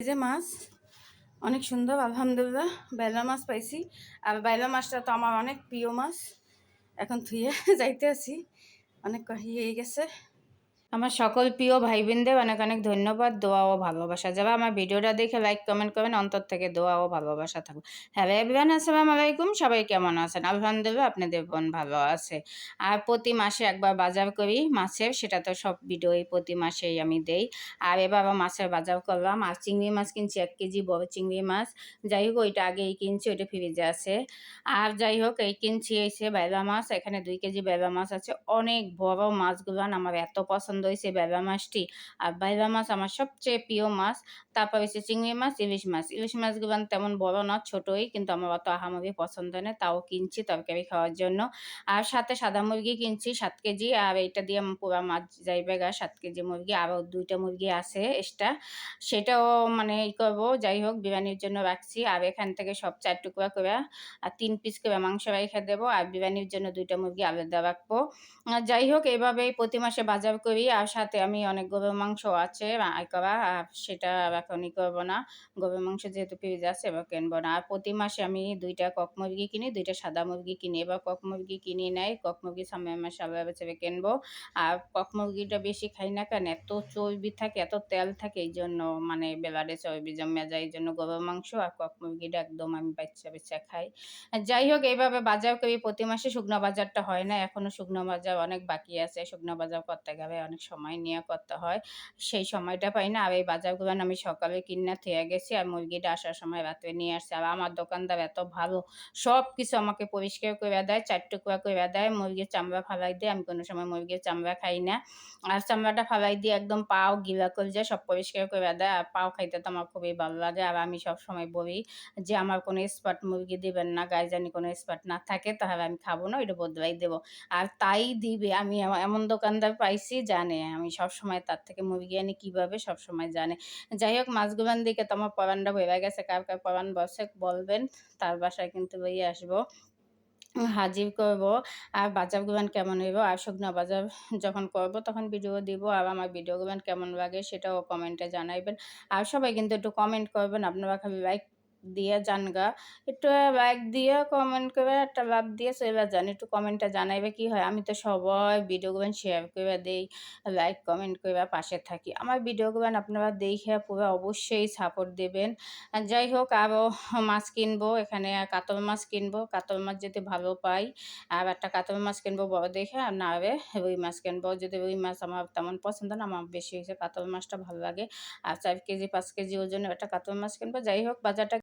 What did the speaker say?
যে মাছ, অনেক সুন্দর, আলহামদুলিল্লাহ। বাইলা মাছ পাইছি। আর বাইলা মাছটা তো আমার অনেক প্রিয় মাছ। এখন ধুয়ে যাইতে আছি। অনেক কহি হয়ে গেছে। আমার সকল প্রিয় ভাই বোনদের অনেক অনেক ধন্যবাদ, দোয়া ও ভালোবাসা। যারা আমার ভিডিওটা দেখে লাইক কমেন্ট করবেন, অন্তর থেকে দোয়া ও ভালোবাসা থাকুক। হ্যালো এভরিওয়ান আসসালামু আলাইকুম। সবাই কেমন আছেন? আলহামদুলিল্লাহ আপনাদের বোন ভালো আছে। আর প্রতি মাসে একবার বাজার করি মাছের, সেটা তো সব ভিডিওই প্রতি মাসেই আমি দেই। আর এবার আবার মাছের বাজার করলাম। আর চিংড়ি মাছ কিনছি, এক কেজি বড় চিংড়ি মাছ। যাই হোক, ওইটা আগেই কিনছি, ওইটা ফ্রিজে আছে। আর যাই হোক, এই কিনছি এসে বেলা মাছ, এখানে দুই কেজি বেলা মাছ আছে। অনেক বড় মাছগুলো আমার এত পছন্দ হয়েছে বেলা মাছটি। আর বেলা মাছ আমার সবচেয়ে প্রিয় মাছ। তারপর হচ্ছে চিংড়ি মাছ, ইলিশ মাছ। ইলিশ মাছগুলো তেমন বড় না, ছোটই, কিন্তু আমার অত আহামরি পছন্দ নেই তাও কিনছি তরকারি খাওয়ার জন্য। আর সাথে সাদা মুরগি কিনছি, সাত কেজি, আর এইটা দিয়ে পুরা মাছ যাইবে গা, সাত কেজি মুরগি। আরও দুইটা মুরগি আছে এক্সট্রা। সেটাও মানে ই করব, যাই হোক, বিরিয়ানির জন্য রাখছি। আর এখান থেকে সব চার টুকরা করে, আর তিন পিস করে মাংস রেখে দেবো। আর বিরিয়ানির জন্য দুইটা মুরগি আলাদা রাখব। যাই হোক, এভাবেই প্রতি মাসে বাজার করি। আর সাথে আমি অনেক গরুর মাংস আছে আর সেটা এখন ই করব না। গরুর মাংস যেহেতু ফ্রিজ আছে, এবার কিনবো না। আর প্রতি মাসে আমি দুইটা কক মুরগি কিনি, দুইটা সাদা মুরগি কিনি। এবার কক মুরগি কিনি নাই, কক মুরগি সামনে মাসে আবার বেচে কিনবো। আর কক মুরগিটা বেশি খাই না কেন, এত চর্বি থাকে, এত তেল থাকে, এই জন্য মানে বেলারে চর্বি জমে যায়, এই জন্য গরুর মাংস আর কক মুরগিটা একদম আমি বাচ্চা বাচ্চা খাই। যাই হোক, এইভাবে বাজার করি প্রতি মাসে শুকনো বাজারটা হয় না, এখনও শুকনো বাজার অনেক বাকি আছে, শুকনো বাজার করতে গেলে অনেক সময় নিয়ে করতে হয়। সেই সময়টা পাই না। আর এই বাজারগুলো আমি সকালে কিনে থেকে গেছি আর মুরগিটা আসার সময় রাত্রে নিয়ে আসছে। আর আমার দোকানদার এত ভালো সব কিছু আমাকে পরিষ্কার করে দেয়, চার টুকরা করে দেয়, মুরগির চামড়া ফালাই দেয়। আমি কোনো সময় মুরগির চামড়া খাই না। আর চামড়াটা ফালাই দিয়ে একদম পাও গিলা করে যায় সব পরিষ্কার করে দেয়। আর পাও খাইতে তো আমার খুবই ভালো লাগে। আর আমি সব সময় বলি যে, আমার কোনো স্পট মুরগি দিবেন না। গায়ে জানি কোনো স্পট না থাকে, তাহলে আমি খাব না, ওইটা বদলাই দেবো। আর তাই দিবে। আমি এম- এমন দোকানদার পাইছি জানে আমি সব সময় তার থেকে মুরগি আনি কীভাবে সব সময় জানে। যাই হোক মাছগুলান দিকে তো আমার পরানটা হয়ে গেছে, কার কার পরান বসে বলবেন, তার বাসায় কিন্তু লইয়ে আসব। হাজির করব, আর বাজার বাজারগুলান কেমন হইব, আর শুকনো বাজার যখন করব তখন ভিডিও দিব, আর আমার ভিডিও ভিডিওগুলান কেমন লাগে সেটাও কমেন্টে জানাইবেন। আর সবাই কিন্তু একটু কমেন্ট করবেন, আপনারা খালি লাইক দিয়ে জানগা একটু লাইক দিয়ে কমেন্ট করে একটা লাভ দিয়ে চলে যান। একটু কমেন্টটা জানাইবে কি হয়? আমি তো সবাই ভিডিওগুলো শেয়ার করে দেই লাইক কমেন্ট করে পাশে থাকি। আমার ভিডিওগুলো আপনারা দেখে পুরো অবশ্যই সাপোর্ট দেবেন। যাই হোক আরও মাছ কিনবো, এখানে কাতল মাছ কিনবো। কাতল মাছ যদি ভালো পাই, আর একটা কাতল মাছ কিনবো বড় দেখে, আর না হবে রুই মাছ কিনবো। যদি রুই মাছ আমার তেমন পছন্দ না, আমার বেশি হয়েছে কাতল মাছটা ভালো লাগে। আর চার কেজি, পাঁচ কেজি ওজনের একটা কাতল মাছ কিনবো। যাই হোক, বাজারটা